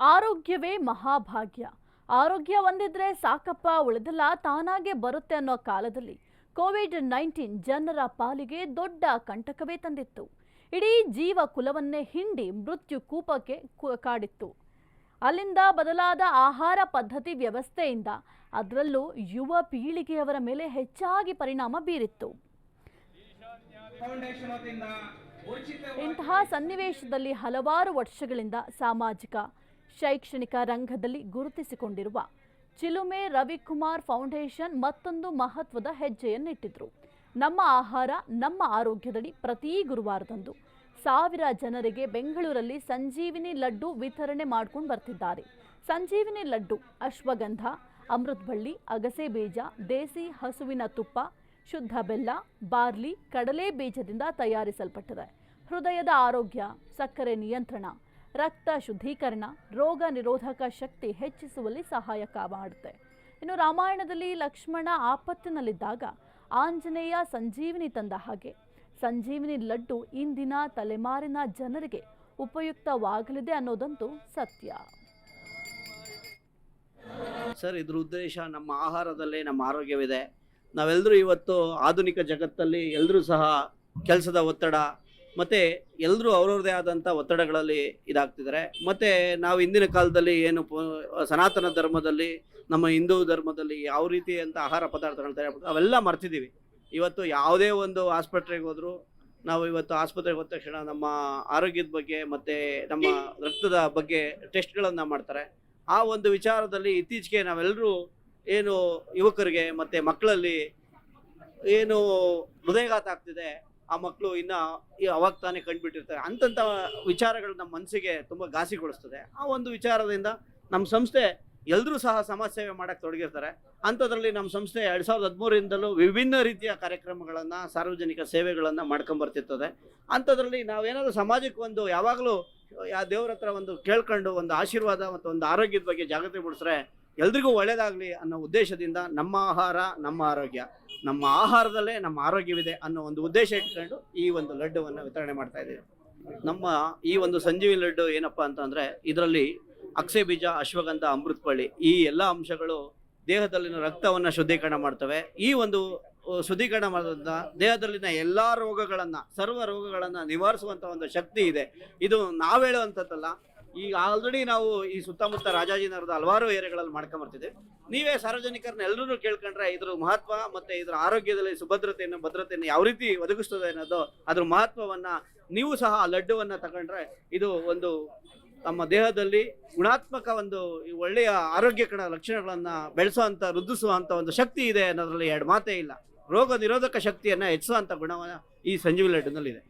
ಆರೋಗ್ಯವೇ ಮಹಾಭಾಗ್ಯ. ಆರೋಗ್ಯ ಒಂದಿದ್ರೆ ಸಾಕಪ್ಪ, ಉಳಿದೆಲ್ಲ ತಾನಾಗೆ ಬರುತ್ತೆ ಅನ್ನೋ ಕಾಲದಲ್ಲಿ ಕೋವಿಡ್ ನೈನ್ಟೀನ್ ಜನರ ಪಾಲಿಗೆ ದೊಡ್ಡ ಕಂಟಕವೇ ತಂದಿತ್ತು. ಇಡೀ ಜೀವ ಕುಲವನ್ನೇ ಹಿಂಡಿ ಮೃತ್ಯು ಕೂಪಕ್ಕೆ ಕಾಡಿತ್ತು. ಅಲ್ಲಿಂದ ಬದಲಾದ ಆಹಾರ ಪದ್ಧತಿ ವ್ಯವಸ್ಥೆಯಿಂದ ಅದರಲ್ಲೂ ಯುವ ಪೀಳಿಗೆಯವರ ಮೇಲೆ ಹೆಚ್ಚಾಗಿ ಪರಿಣಾಮ ಬೀರಿತ್ತು. ಇಂತಹ ಸನ್ನಿವೇಶದಲ್ಲಿ ಹಲವಾರು ವರ್ಷಗಳಿಂದ ಸಾಮಾಜಿಕ ಶೈಕ್ಷಣಿಕ ರಂಗದಲ್ಲಿ ಗುರುತಿಸಿಕೊಂಡಿರುವ ಚಿಲುಮೆ ರವಿಕುಮಾರ್ ಫೌಂಡೇಶನ್ ಮತ್ತೊಂದು ಮಹತ್ವದ ಹೆಜ್ಜೆಯನ್ನಿಟ್ಟಿದ್ರು. ನಮ್ಮ ಆಹಾರ, ನಮ್ಮ ಆರೋಗ್ಯದಡಿ ಪ್ರತಿ ಗುರುವಾರದಂದು ಸಾವಿರ ಜನರಿಗೆ ಬೆಂಗಳೂರಲ್ಲಿ ಸಂಜೀವಿನಿ ಲಡ್ಡು ವಿತರಣೆ ಮಾಡ್ಕೊಂಡು ಬರ್ತಿದ್ದಾರೆ. ಸಂಜೀವಿನಿ ಲಡ್ಡು, ಅಶ್ವಗಂಧ ಅಮೃತ್ ಬಳ್ಳಿ ಅಗಸೆ ಬೀಜ, ದೇಸಿ ಹಸುವಿನ ತುಪ್ಪ, ಶುದ್ಧ ಬೆಲ್ಲ, ಬಾರ್ಲಿ, ಕಡಲೆ ಬೀಜದಿಂದ ತಯಾರಿಸಲ್ಪಟ್ಟಿದೆ. ಹೃದಯದ ಆರೋಗ್ಯ, ಸಕ್ಕರೆ ನಿಯಂತ್ರಣ ರಕ್ತ ಶುದ್ಧೀಕರಣ, ರೋಗ ನಿರೋಧಕ ಶಕ್ತಿ ಹೆಚ್ಚಿಸುವಲ್ಲಿ ಸಹಾಯಕ ಮಾಡುತ್ತೆ ಇನ್ನು ರಾಮಾಯಣದಲ್ಲಿ ಲಕ್ಷ್ಮಣ ಆಪತ್ತಿನಲ್ಲಿದ್ದಾಗ ಆಂಜನೇಯ ಸಂಜೀವಿನಿ ತಂದ ಹಾಗೆ. ಸಂಜೀವಿನಿ ಲಡ್ಡು ಇಂದಿನ ತಲೆಮಾರಿನ ಜನರಿಗೆ ಉಪಯುಕ್ತವಾಗಲಿದೆ ಅನ್ನೋದಂತೂ ಸತ್ಯ. ಸರ್, ಇದ್ರ ಉದ್ದೇಶ ನಮ್ಮ ಆಹಾರದಲ್ಲೇ ನಮ್ಮ ಆರೋಗ್ಯವಿದೆ. ನಾವೆಲ್ಲರೂ ಇವತ್ತು ಆಧುನಿಕ ಜಗತ್ತಲ್ಲಿ ಎಲ್ಲರೂ ಸಹ ಕೆಲಸದ ಒತ್ತಡ ಮತ್ತು ಎಲ್ಲರೂ ಅವ್ರವ್ರದೇ ಆದಂಥ ಒತ್ತಡಗಳಲ್ಲಿ ಇದಾಗ್ತಿದ್ದಾರೆ ಮತ್ತು ನಾವು ಇಂದಿನ ಕಾಲದಲ್ಲಿ ಏನು ಸನಾತನ ಧರ್ಮದಲ್ಲಿ, ನಮ್ಮ ಹಿಂದೂ ಧರ್ಮದಲ್ಲಿ ಯಾವ ರೀತಿ ಅಂತ ಆಹಾರ ಪದಾರ್ಥಗಳನ್ನ ತಯಾರು ಅವೆಲ್ಲ ಮರ್ತಿದ್ದೀವಿ ಇವತ್ತು ಯಾವುದೇ ಒಂದು ಆಸ್ಪತ್ರೆಗೆ ಹೋದರೂ, ನಾವು ಇವತ್ತು ಆಸ್ಪತ್ರೆಗೆ ಹೋದ ತಕ್ಷಣ ನಮ್ಮ ಆರೋಗ್ಯದ ಬಗ್ಗೆ ಮತ್ತು ನಮ್ಮ ರಕ್ತದ ಬಗ್ಗೆ ಟೆಸ್ಟ್ಗಳನ್ನು ಮಾಡ್ತಾರೆ. ಆ ಒಂದು ವಿಚಾರದಲ್ಲಿ ಇತ್ತೀಚೆಗೆ ನಾವೆಲ್ಲರೂ ಏನು ಯುವಕರಿಗೆ ಮತ್ತು ಮಕ್ಕಳಲ್ಲಿ ಏನು ಹೃದಯಘಾತ ಆಗ್ತಿದೆ ಆ ಮಕ್ಕಳು ಇನ್ನ ಅವಾಗ ತಾನೇ ಕಂಡುಬಿಟ್ಟಿರ್ತಾರೆ. ಅಂತಂಥ ವಿಚಾರಗಳು ನಮ್ಮ ಮನಸ್ಸಿಗೆ ತುಂಬ ಘಾಸಿಗೊಳಿಸ್ತದೆ ಆ ಒಂದು ವಿಚಾರದಿಂದ ನಮ್ಮ ಸಂಸ್ಥೆ ಎಲ್ಲರೂ ಸಹ ಸಮಾಜ ಸೇವೆ ಮಾಡಕ್ಕೆ ತೊಡಗಿರ್ತಾರೆ. ಅಂಥದ್ರಲ್ಲಿ ನಮ್ಮ ಸಂಸ್ಥೆ ಎರಡು ಸಾವಿರದ ಹದಿಮೂರಿಂದಲೂ ವಿಭಿನ್ನ ರೀತಿಯ ಕಾರ್ಯಕ್ರಮಗಳನ್ನು, ಸಾರ್ವಜನಿಕ ಸೇವೆಗಳನ್ನು ಮಾಡ್ಕೊಂಬರ್ತಿರ್ತದೆ. ಅಂಥದ್ರಲ್ಲಿ ನಾವೇನಾದರೂ ಸಮಾಜಕ್ಕೆ ಒಂದು ಯಾವಾಗಲೂ ಯಾವ ದೇವ್ರ ಹತ್ರ ಒಂದು ಕೇಳ್ಕೊಂಡು ಒಂದು ಆಶೀರ್ವಾದ ಮತ್ತು ಒಂದು ಆರೋಗ್ಯದ ಬಗ್ಗೆ ಜಾಗೃತಿ ಮೂಡಿಸ್ರೆ ಎಲ್ರಿಗೂ ಒಳ್ಳೇದಾಗಲಿ ಅನ್ನೋ ಉದ್ದೇಶದಿಂದ ನಮ್ಮ ಆಹಾರ, ನಮ್ಮ ಆರೋಗ್ಯ, ನಮ್ಮ ಆಹಾರದಲ್ಲೇ ನಮ್ಮ ಆರೋಗ್ಯವಿದೆ ಅನ್ನೋ ಒಂದು ಉದ್ದೇಶ ಇಟ್ಕೊಂಡು ಈ ಒಂದು ಲಡ್ಡುವನ್ನು ವಿತರಣೆ ಮಾಡ್ತಾ ಇದ್ದೀವಿ. ನಮ್ಮ ಈ ಒಂದು ಸಂಜೀವಿ ಲಡ್ಡು ಏನಪ್ಪ ಅಂತಂದರೆ ಇದರಲ್ಲಿ ಅಕ್ಷೆ ಬೀಜ, ಅಶ್ವಗಂಧ, ಅಮೃತಪಳ್ಳಿ ಈ ಎಲ್ಲ ಅಂಶಗಳು ದೇಹದಲ್ಲಿನ ರಕ್ತವನ್ನು ಶುದ್ಧೀಕರಣ ಮಾಡ್ತವೆ. ಈ ಒಂದು ಶುದ್ಧೀಕರಣ ಮಾಡೋದ್ರಿಂದ ದೇಹದಲ್ಲಿನ ಎಲ್ಲ ರೋಗಗಳನ್ನು, ಸರ್ವ ರೋಗಗಳನ್ನು ನಿವಾರಿಸುವಂಥ ಒಂದು ಶಕ್ತಿ ಇದೆ. ಇದು ನಾವು ಹೇಳುವಂಥದ್ದಲ್ಲ ಈಗ ಆಲ್ರೆಡಿ ನಾವು ಈ ಸುತ್ತಮುತ್ತ ರಾಜಾಜಿನಗರದ ಹಲವಾರು ಏರಿಯಾಗಳಲ್ಲಿ ಮಾಡ್ಕೊಂಬರ್ತಿದ್ದೀವಿ ನೀವೇ ಸಾರ್ವಜನಿಕರನ್ನ ಎಲ್ಲರೂ ಕೇಳ್ಕೊಂಡ್ರೆ ಇದ್ರ ಮಹತ್ವ ಮತ್ತೆ ಇದ್ರ ಆರೋಗ್ಯದಲ್ಲಿ ಸುಭದ್ರತೆಯನ್ನು, ಭದ್ರತೆಯನ್ನು ಯಾವ ರೀತಿ ಒದಗಿಸ್ತದೆ ಅನ್ನೋದು ಅದ್ರ ಮಹತ್ವವನ್ನ ನೀವು ಸಹ ಆ ಲಡ್ಡುವನ್ನ ತಗೊಂಡ್ರೆ ಇದು ಒಂದು ತಮ್ಮ ದೇಹದಲ್ಲಿ ಗುಣಾತ್ಮಕ ಒಂದು ಒಳ್ಳೆಯ ಆರೋಗ್ಯಕರ ಲಕ್ಷಣಗಳನ್ನ ಬೆಳೆಸುವಂತ, ವೃದ್ಧಿಸುವಂತ ಒಂದು ಶಕ್ತಿ ಇದೆ ಅನ್ನೋದ್ರಲ್ಲಿ ಎರಡು ಮಾತೇ ಇಲ್ಲ. ರೋಗ ನಿರೋಧಕ ಶಕ್ತಿಯನ್ನ ಹೆಚ್ಚಿಸುವಂತ ಗುಣವನ್ನ ಈ ಸಂಜೀವಿ ಲಡ್ಡುನಲ್ಲಿದೆ